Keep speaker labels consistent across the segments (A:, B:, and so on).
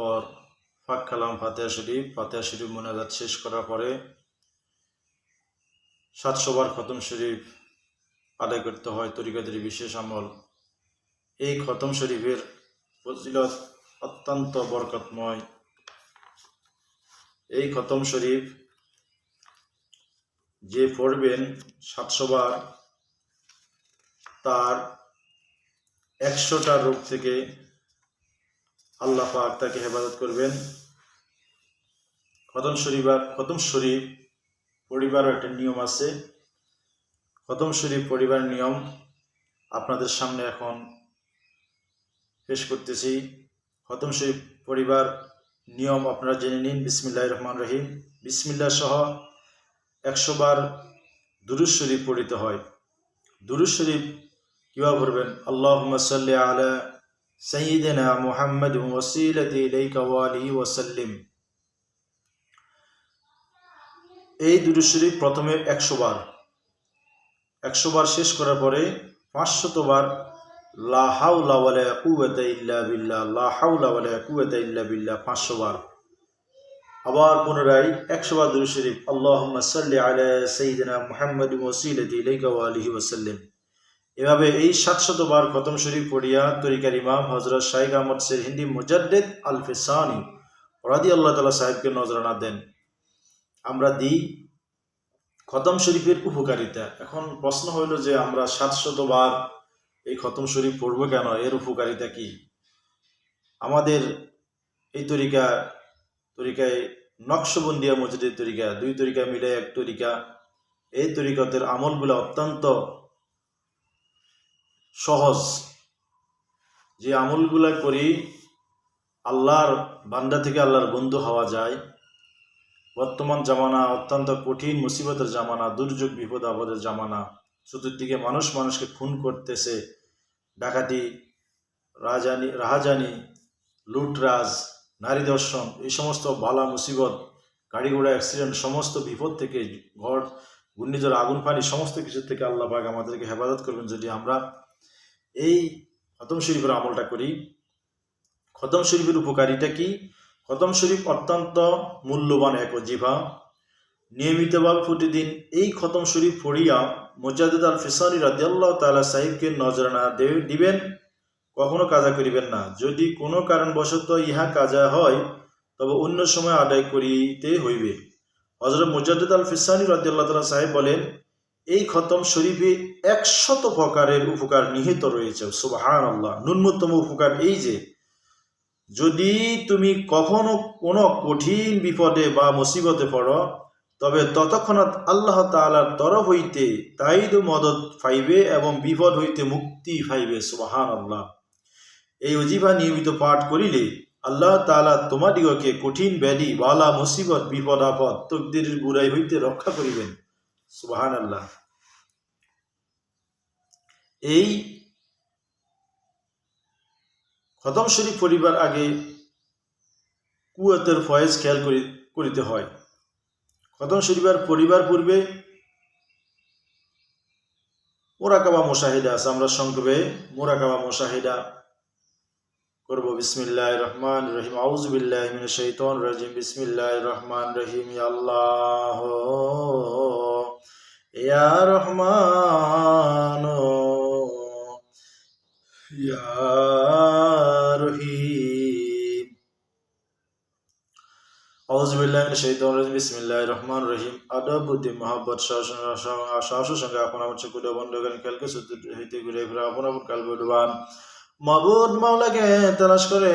A: অতঃপর ফাঁক কালাম ফাতেহা শরীফ। ফাতেহা শরীফ মোনাজাত শেষ করার পরে সাতশোবার খতম শরীফ আদায় করতে হয় তরিকাদের বিশেষ আমল। এই খতম শরীফের ফজিলত অত্যন্ত বরকতময়। এই খতম শরীফ যে পড়বেন সাতশোবার তার একশোটা রোগ থেকে আল্লাহ পাক তাকে হেফাজত করবেন। খতম শরীফার খতম শরীফ পরিবারও একটা নিয়ম আছে। খতম শরীফ পরিবার নিয়ম আপনাদের সামনে এখন পেশ করতেছি। খতম শরীফ পরিবার নিয়ম আপনারা জেনে নিন। বিসমিল্লাহ রহমান রহিম। বিসমিল্লা সহ একশো বার দুরুজ শরীফ পড়িতে হয়। দুরুজ শরীফ কীভাবে পড়বেন? আল্লাহ সাল্লি আলা সঈদনা মুহাম্মদ ওসিলতি ইলাইকা ওয়ালিহি ওয়াসাল্লিম এই দুরুজ শরীফ প্রথমে একশো বার। একশো বার শেষ করার পরে পাঁচশত বার, লা হাওলা ওয়ালা কুওয়াতা ইল্লা বিল্লাহ, লা হাওলা ওয়ালা কুওয়াতা ইল্লা বিল্লাহ পাঁচশো বার। আবার পুনরায় একশো বার দুরুদ শরীফ আল্লাহ সাল্লি আলা মুহাম্মাদ ওয়াসাল্লিম। এভাবে এই সাতশত বার খতম শরীফ পড়িয়া তরিকার ইমাম হজরত শাইখ আহমদ সের হিন্দি মুজাদ্দেদ আল ফিসানি রাদি আল্লাহ তালা সাহেবকে নজরানা দেন। আমরা দিই খতম শরীফের উপকারিতা। এখন প্রশ্ন হইল যে আমরা সাতশত বার এই খতম শরীফ পড়ব কেন? এর উপকারিতা কি? আমাদের এই তরিকা, তরিকায় নকশবন্দিয়া মসজিদের তরিকা, দুই তরিকা মিলে এক তরিকা। এই তরিকতের আমলগুলো অত্যন্ত সহজ। যে আমলগুলা করি, আল্লাহর বান্দা থেকে আল্লাহর বন্ধু হওয়া যায়। বর্তমান জামানা অত্যন্ত কঠিন, মুসিবতের জামানা, দুর্যোগ, বিপদ, আপদের জামানা। চতুর্দিকে মানুষ মানুষকে খুন করতেছে। ডাকাতি, রাজানি, রাহাজানি, লুটরাজ, নারী দর্শন এই সমস্ত বালা মুসিবত গাড়ি ঘোড়া অ্যাক্সিডেন্ট সমস্ত বিপদ থেকে ঘর, ঘূর্ণিঝড়, আগুন পানি সমস্ত কিছু থেকে আল্লাহ পাক আমাদেরকে হেফাজত করবেন। যদি আমরা এই খতম শরীফের আমলটা করি। খতম শরীফের উপকারিতা কি? খতম শরীফ অত্যন্ত মূল্যবান এক অজিফা। নিয়মিতভাবে প্রতিদিন এই খতম শরীফ পড়িয়া মুজাদ্দিদ আল ফিসানি রাদিয়াল্লাহ তাআলা সাহিবকে নজরানা দিবেন, কখনো কাজা করিবেন না। যদি কোনো কারণবশত ইহা কাজা হয়, তবে অন্য সময় আদায় করিতে হইবে। হজরত মুজাদ্দিদ আল ফিসানি রাদিয়াল্লাহ তাআলা সাহেব বলেন এই খতম শরীফে একশত প্রকারের উপকার নিহিত রয়েছে সুবাহান আল্লাহ ন্যূনতম উপকার এই যে, যদি তুমি কখনো কোনো কঠিন বিপদে বা মুসিবতে পড়ো, তবে ততক্ষণাৎ আল্লাহ তাআলার তরফ হইতে তাইদ মদত পাইবে এবং বিপদ হইতে মুক্তি পাইবে সুবাহান আল্লাহ এই অজিফা নিয়মিত পাঠ করিলে আল্লাহ তাআলা তোমাদিগকে কঠিন ব্যাধি, বালা, মুসিবত, বিপদ, আপদ, তকদিরের বুড়াই হইতে রক্ষা করিবেন। সুবাহান আল্লাহ এই খতম শরীফ পরিবার আগে কুয়াতের ফয়েজ খেয়াল করি, করিতে হয়। খতম শরীফের পরিবার পূর্বে মোরাকাবা মোশাহিদা আছে, আমরা সংক্ষেপে মোরাকাবা মোশাহিদা করব। বিসমিল্লাহ রহমান রহিম। আউজবিল্লাহ রাজিম। বিসমিল্লাহ রহমান রহিম। আল্লাহ রহমান, ইয়া রহিম। আউজবিল্লাহ মিন শৈতন রাজিম বিসমিল্লাহ রহমান রহিম। আদব, বুদ্ধি, মহাব্বত সাহসের সঙ্গে আপন আমার চকুটা হইতে ঘুরে ফিরে, আপন আপন কাল মাবুদ মাওলাকে তালাশ করে,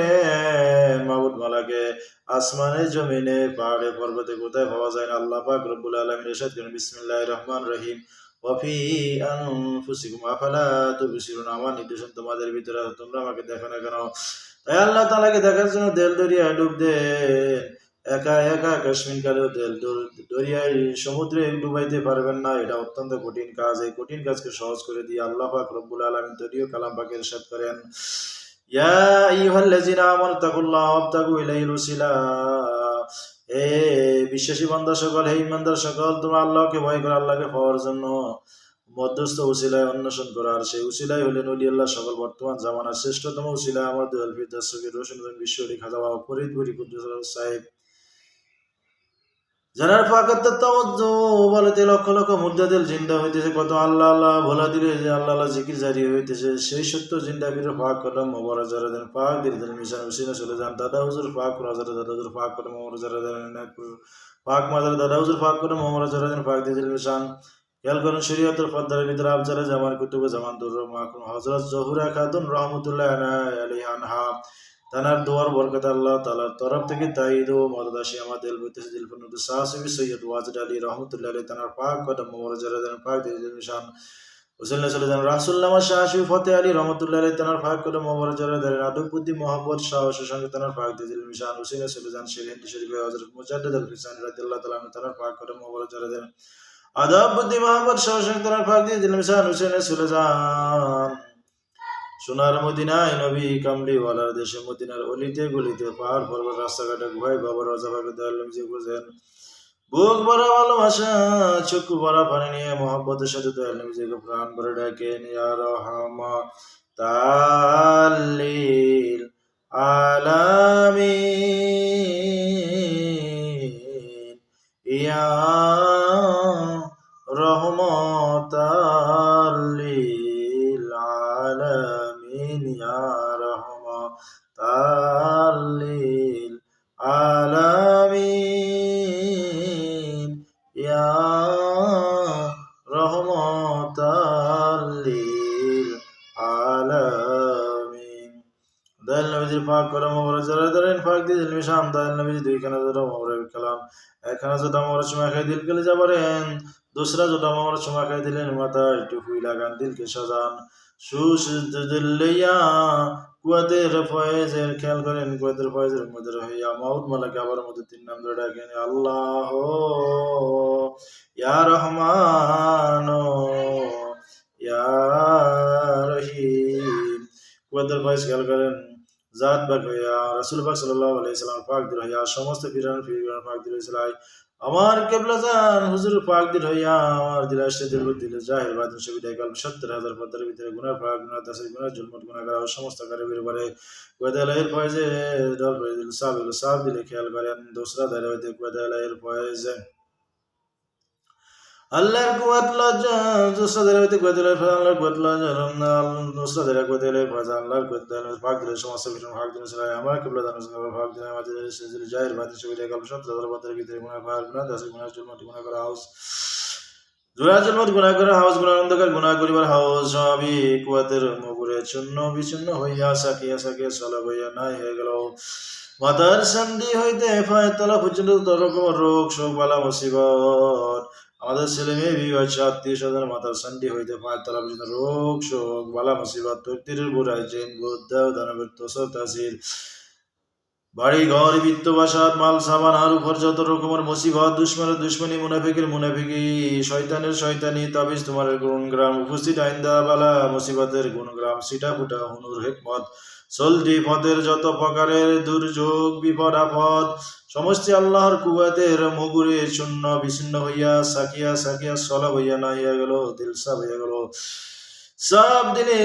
A: মাবুদ মাওলাকে আসমানে, জমিনে, পাহাড়ে, পর্বতে কোথায় পাওয়া যায় না? আল্লাহ পাক রব্বুল আলামিন ইরশাদ করেন, বিসমিল্লাহির রহমানির রহিম। ওয়াফি আনফুসিকুম আফালা তুবসিরুন আমার নির্দেশন তোমাদের ভিতরে তোমরা আমাকে দেখো না কেন? তাই আল্লাহ তালাকে দেখার জন্য দেল দরিয়া ডুব দেন। একা একা কাশ্মীর দেল দরিয়ায় সমুদ্রে ডুবাইতে পারবেন না। এটা অত্যন্ত কঠিন কাজ। এই কঠিন কাজকে সহজ করে দিয়ে আল্লাহ পাক রব্বুল আলামিন তদীয় কালাম পাকের ইরশাদ করেন। ইয়া আইয়ুহাল্লাযিনা আমানু তাকুল্লাহ বিশ্বাসী বান্দা সকল, হে ইমানদার সকল, তোমরা আল্লাহকে ভয় করো আল্লাহকে পাওয়ার জন্য মধ্যস্থ উসিলায় অন্বেষণ করার সেই উসিলাই হলেন অলি আল্লাহ সকল বর্তমান জামানার শ্রেষ্ঠতম উসিলা। আমার দুয়াল ফিদাসকে রোশন বিশ্ব আলী খাজা বাবা ফরিদ বরি কুদ্দুস সাহেব। যারা ফাঁকাত তাওয়াজ্জু লক্ষ মুদ্রা দিল জিন্দা হইতেছে, কত আল্লাহ আল্লাহ ভোলা দিলে যে আল্লাহ আল্লাহ জিকির জারি হইতেছে। সেই সত্য জিন্দা বীর ফাঁক কলম মোবারা যারা দেন ফাঁক দিল দিল মিশন হুসিনা চলে যান। দাদা হুজুর ফাঁক দাদা হুজুর ফাঁক করে মোবারা যারা দেন ফাঁক মাজার দাদা হুজুর ফাঁক করে মোবারা যারা দেন ফাঁক দিল মিশন। খেয়াল করেন শরীয়তের পদ্মার ভিতরে আফজারা জামান কুতুবে জামান হযরত জহুরা খাতুন রহমাতুল্লাহ তানার দোয়ার বরকত আল্লাহ তাআলার তরফ থেকে তাইদ ও মদদ আসি। আমাদের বইতেছে দিলফুন সাহসবি সৈয়দ ওয়াজিদ আলী রহমতুল্লাহ আলী তানার পাক যারা দেন পাক দিল মিশন হুসেল্লা সাল্লাম রাসুল্লামা শাহসি ফতে আলী রহমতুল্লাহ আলী তানার মোহাম্মদ সাহসের সঙ্গে তানার দিল মিশন হুসেন সাল্লাম শিরিন শরীফ হযরত মুজাদ্দিদ আল ফিসান রাদিয়াল্লাহু তাআলা তানার ফাঁক মোহাম্মদ শাহসের তানার দিল হুসেন সোনার মদিনায় নবী কামলিওয়ালার দেশে মদিনার অলিতে গলিতে পাহাড়, পর্বত, রাস্তাঘাটে গুহায় বাবা রাজা ভাবে দয়ালম যে বুঝেন। বুক ভরা ভালোবাসা, চক্ষু ভরা পানি নিয়ে মোহাম্মতের সাথে দয়ালম যে প্রাণ ভরে ডাকে রহমা তাল্লিল ইয়া ইয়া রহমতাল লিল আলামিন। ইয়া রহমতাল লিল আলামিন। দয়াল নবীজির পাক করে মোবারক যারা ধরেন, পাক দিয়ে দিল মিশাম দয়াল নবীজি দুইখানে জোটা মোবারক কালাম। একখানে জোটা মোবারক সময় খেয়ে দিল গেলে যাবারেন দোসরা জোটা মোবারক সময় খেয়ে দিলেন মাথায় টুকুই লাগান, দিলকে সাজান। সুসিদ্ধ দিল্লিয়া কুয়াদের ফয়েজের খেয়াল করেন কুয়াদের ফয়েজের মধ্যে হইয়া মাউদ মালাকে আবার মধ্যে তিন নাম ধরে ডাকেন, আল্লাহ, ইয়া রহমান, ইয়া রহিম। কুয়াদের ফয়েজ খেয়াল করেন, জাত বাক হইয়া, রাসুল পাক সাল্লাহ আলাইসালাম পাক দূর হইয়া, সমস্ত ফিরান ফিরান পাক দূর হইয়া আমার কেবলা জান হুজুর পাক দিল হইয়া আমার দিল আসতে দিল দিল জাহির বাদিন সুবিধা কাল সত্তর হাজার পদের ভিতরে গুনার পাক, গুনার দাসের গুনার জুলমত গুনা করা সমস্ত কারে বের করে কোয়েদালের ফয়েজে ডল দিল সাব দিল সাব দিলে খেয়াল করেন, দোসরা দারে হইতে কোয়েদালের ফয়েজে। আল্লাহর কুয়াত লজ্জা দোসরাদের হইতে কোয়েদালের আল্লাহর কুয়াত লজ্জা দোসরাদের কোয়েদালের ফয়েজ আল্লাহর কোয়েদালের ভাগ দিলে সমস্ত কিছু ভাগ দিলে ছিল আমার কেবলা জানো ভাগ দিলে আমাদের সেদিল জাহির বাদিন সুবিধা কাল সত্তর হাজার পদের ভিতরে গুণা পাক গুণা দাসের গুণা জুলমত গুণা করা হাউস। জোড়া জন্মত গুণা করে হাউস গুণা অন্ধকার গুণা করিবার হাউস, সবই কুয়াতের মগুরে চূর্ণ বিচূর্ণ হইয়া সাকিয়া সাকিয়া সলা হইয়া নাই হয়ে গেল। মাতার সন্ধি হইতে ফায় তলা পর্যন্ত তরকম রোগ শোক বালা মুসিবত আমাদের ছেলে মেয়ে বিবাহ আত্মীয় স্বজন মাতার সন্ধি হইতে ফায় তলা পর্যন্ত রোগ শোক, বালা মুসিবত তক্তিরের বুড়াই জৈন বৌদ্ধ দানবের তোষর তাসির। বাড়ি ঘর বৃত্ত বাসাত মাল, সাবান আর উপর যত রকমের মুসিবত দুশ্মনের দুশ্মনী, মুনাফিকের মুনাফিকি, শয়তানের শয়তানি, তাবিজ তোমার গুণগ্রাম, উপস্থিত আইন্দা বালা মুসিবতের গুণগ্রাম, সিটা ফুটা হুনুর হেকমত। চলতি পথের যত প্রকারের দুর্যোগ, বিপদ, আপদ সমস্ত আল্লাহর কুয়াতের মগুরে চূর্ণ বিচ্ছিন্ন হইয়া সাকিয়া সাকিয়া সলা হইয়া না হইয়া গেল, দিলসা হইয়া গেল। সব দিনে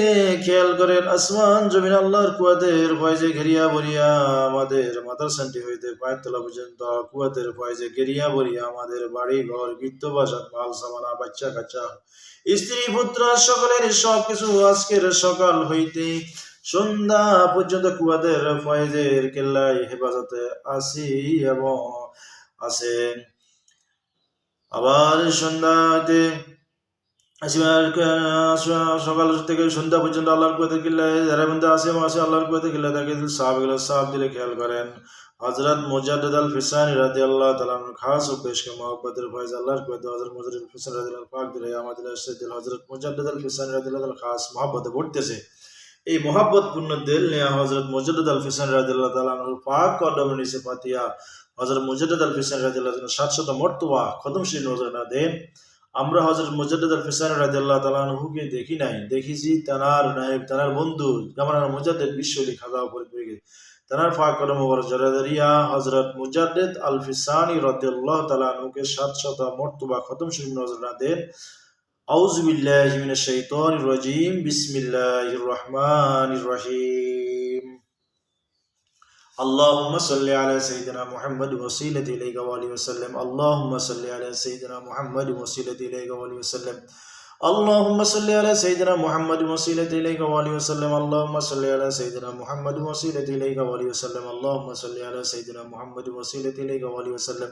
A: খেয়াল করেন, আসমান জমিন আল্লাহর কুয়াদের ফয়েজে ঘেরিয়া ভরিয়া আমাদের মাতার শান্তি হইতে পায়ের তলা পর্যন্ত কুয়াদের ফয়েজে ঘেরিয়া ভরিয়া আমাদের বাড়ি ঘর বৃত্ত বাসাত মাল সামানা বাচ্চা কাচ্চা স্ত্রী পুত্র সকলের সব কিছু আজকের সকাল হইতে সন্ধ্যা পর্যন্ত কুয়াদের ফয়েজের কেল্লায় হেফাজতে আসি এবং আছে আবার সন্ধ্যাতে সকাল থেকে সন্ধ্যা পর্যন্ত আল্লাহর কুয়াতে কিল্লায় যারা বন্ধু আসে এবং আসে আল্লাহর কুয়াতে কিল্লা তাকে সাহাব গেলে সাহাব দিলে খেয়াল করেন। হজরত মুজাদ্দ আল ফিসানি রাজি আল্লাহ তালান খাস ও পেশ কে মোহাম্মদের ফয়জ আল্লাহর কুয়াতে হজরত মুজাদ্দ ফিসান রাজি আল্লাহ পাক দিলে আমাদের দিল হজরত মুজাদ্দ আল ফিসানি রাজি আল্লাহ খাস মোহাম্মতে ভরতেছে এই মোহাব্বত পূর্ণ দিল নেয়া হজরত মুজাদ্দ আল ফিসান রাজি আল্লাহ পাক কদম নিচে পাতিয়া হজরত মুজাদ্দ আল ফিসান রাজি আল্লাহ সাতশত মর্তবা খদম শ্রী নজর না দেন। আমরা হজরত মুজাদ্দ আল ফিসান রাজি আল্লাহ তালানহুকে দেখি নাই। দেখেছি তানার নায়েব, তানার বন্ধু যেমন মুজাদ্দ বিশ্বলি খাজা পড়ে তানার ফাঁক মোবারক জরাদারিয়া হজরত মুজাদ্দেদ আল ফিসানি রাদিয়াল্লাহু তাআলা আনহুকে সাতশত মর্তবা খতম শরীফ নজর না দেন। أعوذ بالله من الشيطان الرجيم. بسم الله الرحمن الرحيم. اللهم صل على سيدنا محمد وسيلة إليك وآله وسلم. اللهم صل على سيدنا محمد وسيلة إليك وآله وسلم. اللهم صل على سيدنا محمد وسيلة إليك وآله وسلم. اللهم صل على سيدنا محمد وسيلة إليك وآله وسلم. اللهم صل على سيدنا محمد وسيلة إليك وآله وسلم.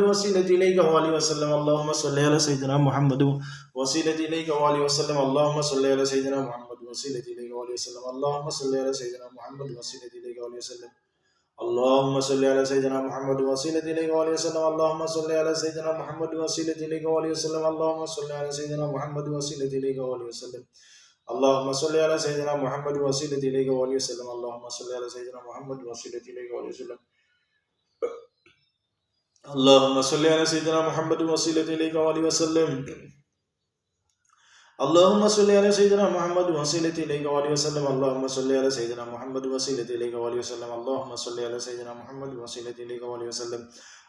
A: وسيلة إليك وآله وسلم. اللهم صل على سيدنا محمد وسيلة إليك وآله وسلم. اللهم صل على سيدنا محمد وسيلة إليك وآله وسلم. اللهم صل على سيدنا محمد وسيلة إليك وآله وسلم. اللهم صل على سيدنا محمد وسيلة إليك وآله وسلم. اللهم صل على سيدنا محمد وسيلة إليك وآله وسلم. اللهم صل على سيدنا محمد وسيلة إليك وآله وسلم. اللهم صل على سيدنا محمد وسيلة إليك وآله وسلم. اللهم صل على سيدنا محمد وسيلة إليك وآله وسلم. اللهم صل على سيدنا محمد وسيلة إليك وآله وسلم. اللهم صل على سيدنا محمد وسيلة إليك وآله وسلم. اللهم صل على سيدنا محمد وسيلة إليك وآله وسلم. اللهم صل على سيدنا محمد وسيلة إليك وآله وسلم.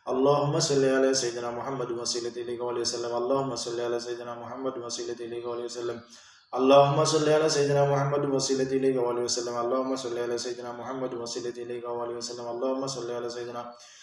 A: اللهم صل على سيدنا محمد وسيلة إليك وآله وسلم. اللهم صل على سيدنا محمد وسيلة إليك وآله وسلم. اللهم صل على سيدنا محمد وسيلة إليك وآله وسلم. اللهم صل على سيدنا محمد وسيلة إليك وآله وسلم. اللهم صل على سيدنا محمد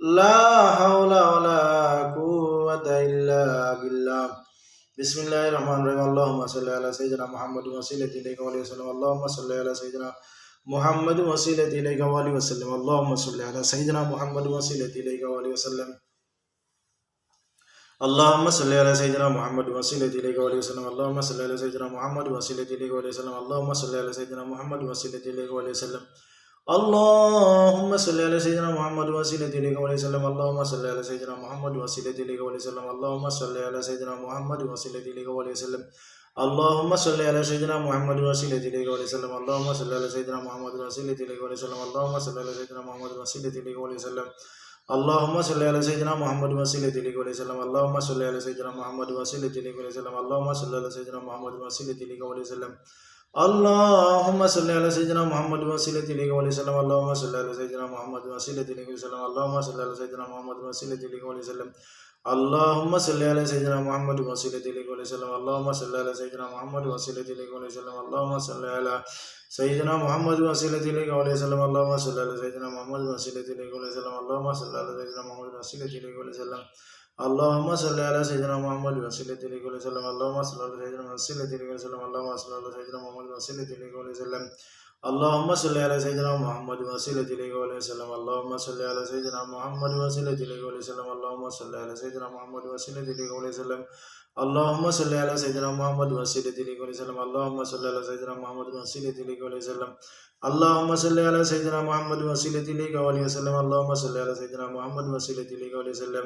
A: لا حول ولا قوة إلا بالله. بسم الله الرحمن الرحيم اللهم صل على سيدنا محمد وسيلة إليك وعليه وسلم اللهم صل على سيدنا محمد وسيلة إليك وعليه وسلم اللهم صل على سيدنا محمد وسيلة إليك وعليه وسلم اللهم صل على سيدنا محمد وسيلة إليك وعليه وسلم اللهم صل على سيدنا محمد وسيلة إليك وعليه وسلم اللهم صل على سيدنا محمد وسيلة إليك وعليه وسلم اللهم صل على سيدنا محمد وسيلة إليك وعليه وسلم اللهم صل على سيدنا محمد وسيلة إليك وعليه وسلم اللهم صل على سيدنا محمد وسيلة إليك وعليه وسلم اللهم صل على سيدنا محمد وسيلة إليك وعليه وسلم اللهم صل على سيدنا محمد وسيلة إليك وعليه وسلم اللهم صل على سيدنا محمد وسيلة إليك وعليه وسلم اللهم صل على سيدنا محمد وسيلة إليك وعليه وسلم اللهم صل على سيدنا محمد وسيلة إليك وعليه وسلم اللهم صل على سيدنا محمد وسيلة إليك وعليه وسلم اللهم صل على سيدنا محمد وسيلة إليك وعليه وسلم اللهم صل على سيدنا محمد وسيلة إليك وعليه وسلم اللهم صل على سيدنا محمد وسيلة إليك وعليه وسلم اللهم صل على سيدنا محمد وسيلة إليك وعليه وسلم اللهم صل على سيدنا محمد وسيلة إليك وعليه وسلم اللهم صل على سيدنا محمد وسيلة إليك وعليه وسلم اللهم صل على سيدنا محمد وسيلة إليك وعليه وسلم اللهم صل على سيدنا محمد وسيلة إليك وعليه وسلم اللهم صل على سيدنا محمد وسيلة إليك وعليه وسلم اللهم صل على سيدنا وسيلة إليك وعليه وسلم اللهم صل على سيدنا محمد وسيلة إليك وعليه وسلم اللهم صل على سيدنا محمد وسيلة إليك وعليه وسلم اللهم صل على سيدنا محمد وسيلة إليك وعليه وسلم اللهم صل على سيدنا محمد وسيلة إليك وعليه وسلم اللهم صل على سيدنا محمد وسيلة إليك وعليه وسلم اللهم صل على سيدنا محمد وسيلة إليك وعليه وسلم اللهم صل على سيدنا محمد وسيلة إليك وعليه وسلم اللهم صل على سيدنا محمد وسيلة إليك وعليه وسلم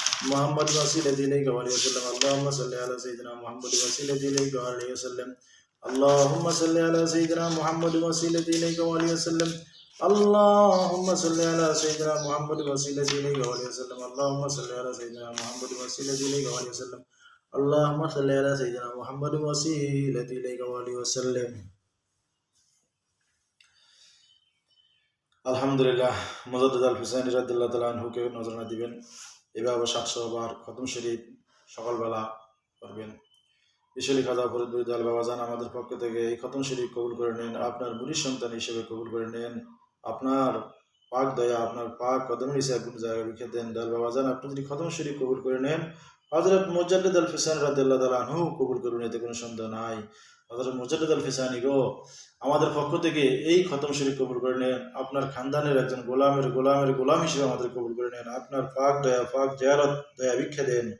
A: محمد وسيلة إليك وعليه وسلم اللهم صل على سيدنا محمد وسيلة إليك وعليه وسلم اللهم صل على سيدنا محمد وسيلة إليك وعليه وسلم اللهم صل على سيدنا محمد وسيلة إليك وعليه وسلم اللهم صل على سيدنا محمد وسيلة إليك وعليه وسلم اللهم صل على سيدنا محمد وسيلة إليك وعليه وسلم আলহামদুলিল্লাহ মজাদুদ আল হুসাইন রাদিল্লাহ তালা আনহুকে নজরানা দিবেন এভাবে সাতশো বার খতম শরীফ সকালবেলা করবেন। বিশালী খাজা ফরিদুল দাল বাবাজান আমাদের পক্ষ থেকে এই খতম শরীফ কবুল করে নেন, আপনার মুরির সন্তান হিসেবে কবুল করে নেন, আপনার পাক দয়া, আপনার পাক কদমের হিসাবে কোনো জায়গায় লিখে দেন। দাল বাবাজান আপনি যদি খতম শরীফ কবুল করে নেন হজরত মুজাদ্দিদ আল ফিসান তালা আনহু কবুল করুন, এতে কোনো সন্দেহ নাই। হজরত মুজাদ্দিদ আল ফিসানি গো আমাদের পক্ষ থেকে এই খতম শরীফ কবুল করে নেন। আপনার খানদানের একজন গোলামের গোলামের গোলাম হিসেবে আমাদের কবুল করে নেন। আপনার পাক দয়া, পাক জয়ারত, দয়া ভিক্ষা দেন।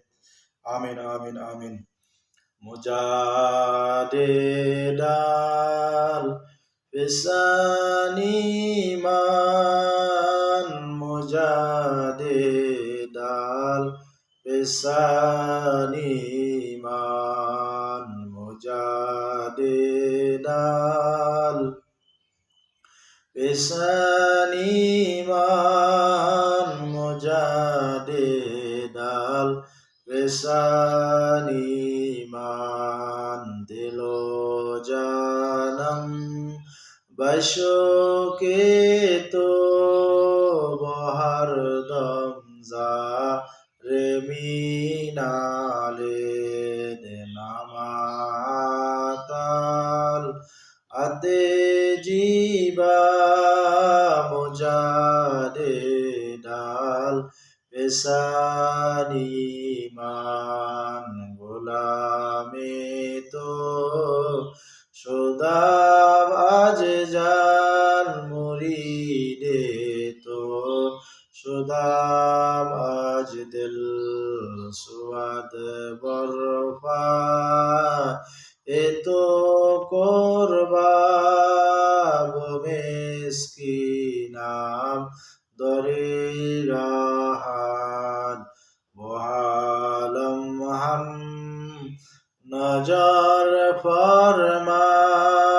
A: আমিন আমিন আমিন। মুজাদেদাল পেশানি মান মুজাদেদাল পেশানি মুজাদেদাল পেশানি মান মুজাদেদাল পেশানি মান দিল জানম। বশোকে তো বহর দম যা রে ناجار فرما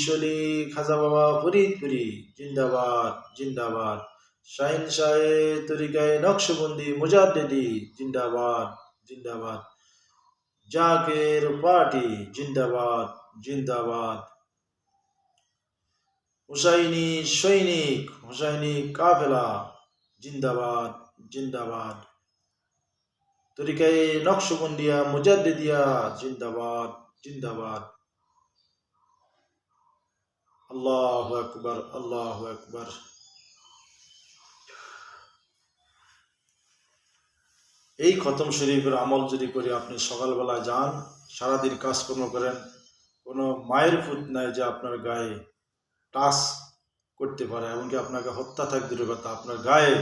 A: বিশ্বলি খাজা বাবা ফরিদপুরি জিন্দাবাদ জিন্দাবাদ। শাহিন শাহে তরিকায় নকশবন্দি, মুজাদ্দিদি, জিন্দাবাদ জিন্দাবাদ। জাকের পার্টি, জিন্দাবাদ জিন্দাবাদ। হুসাইনি সৈনিক, হুসাইনি কাফেলা, জিন্দাবাদ জিন্দাবাদ। তরিকায় নকশবন্দিয়া, মুজাদ্দিদিয়া, জিন্দাবাদ জিন্দাবাদ। আল্লাহ আকবর আল্লাহ আকবর এই খতম শরীফের আমল যদি করে, আপনি সকালবেলায় যান, সারাদিন কাজকর্ম করেন, কোনো মায়ের ফুট নাই যে আপনার গায়ে টাচ করতে পারে, এমনকি আপনাকে হত্যা থাক দূরের কথা আপনার গায়ে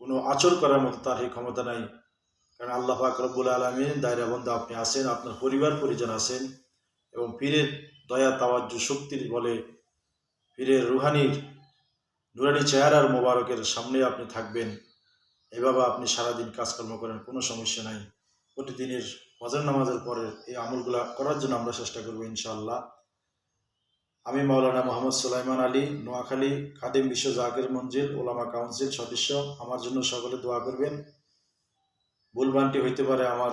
A: কোনো আচর করার মতো তার এই ক্ষমতা নাই। কারণ আল্লাহ পাক রব্বুল দায়রা বন্ধু আপনি আছেন, আপনার পরিবার পরিজন আছেন, এবং পীরের দয়া তাওয়াজ্জু শক্তির বলে পীরের রুহানির নুরানি চেহারার মোবারকের সামনে আপনি থাকবেন। এভাবে আপনি সারাদিন কাজকর্ম করেন, কোনো সমস্যা নাই। প্রতিদিনের ফজর নামাজের পরে এই আমলগুলা করার জন্য আমরা চেষ্টা করব ইনশাআল্লাহ। আমি মাওলানা মোহাম্মদ সুলাইমান আলী, নোয়াখালী, খাদিম বিশ্ব জাকের মঞ্জিল, ওলামা কাউন্সিল সদস্য। আমার জন্য সকলে দোয়া করবেন। ভুলভ্রান্তি হইতে পারে আমার।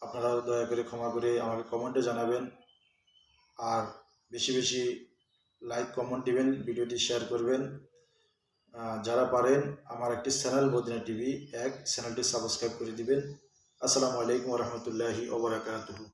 A: আপনারা দয়া করে ক্ষমা করে আমাকে কমেন্টে জানাবেন। আর বেশি বেশি লাইক কমেন্ট দিবেন, ভিডিওটি শেয়ার করবেন। যারা পারেন, আমার একটি চ্যানেল বদিনা টিভি এক চ্যানেলটি সাবস্ক্রাইব করে দিবেন। আসসালামু আলাইকুম রহমতুল্লাহি ওবরাকাতুহু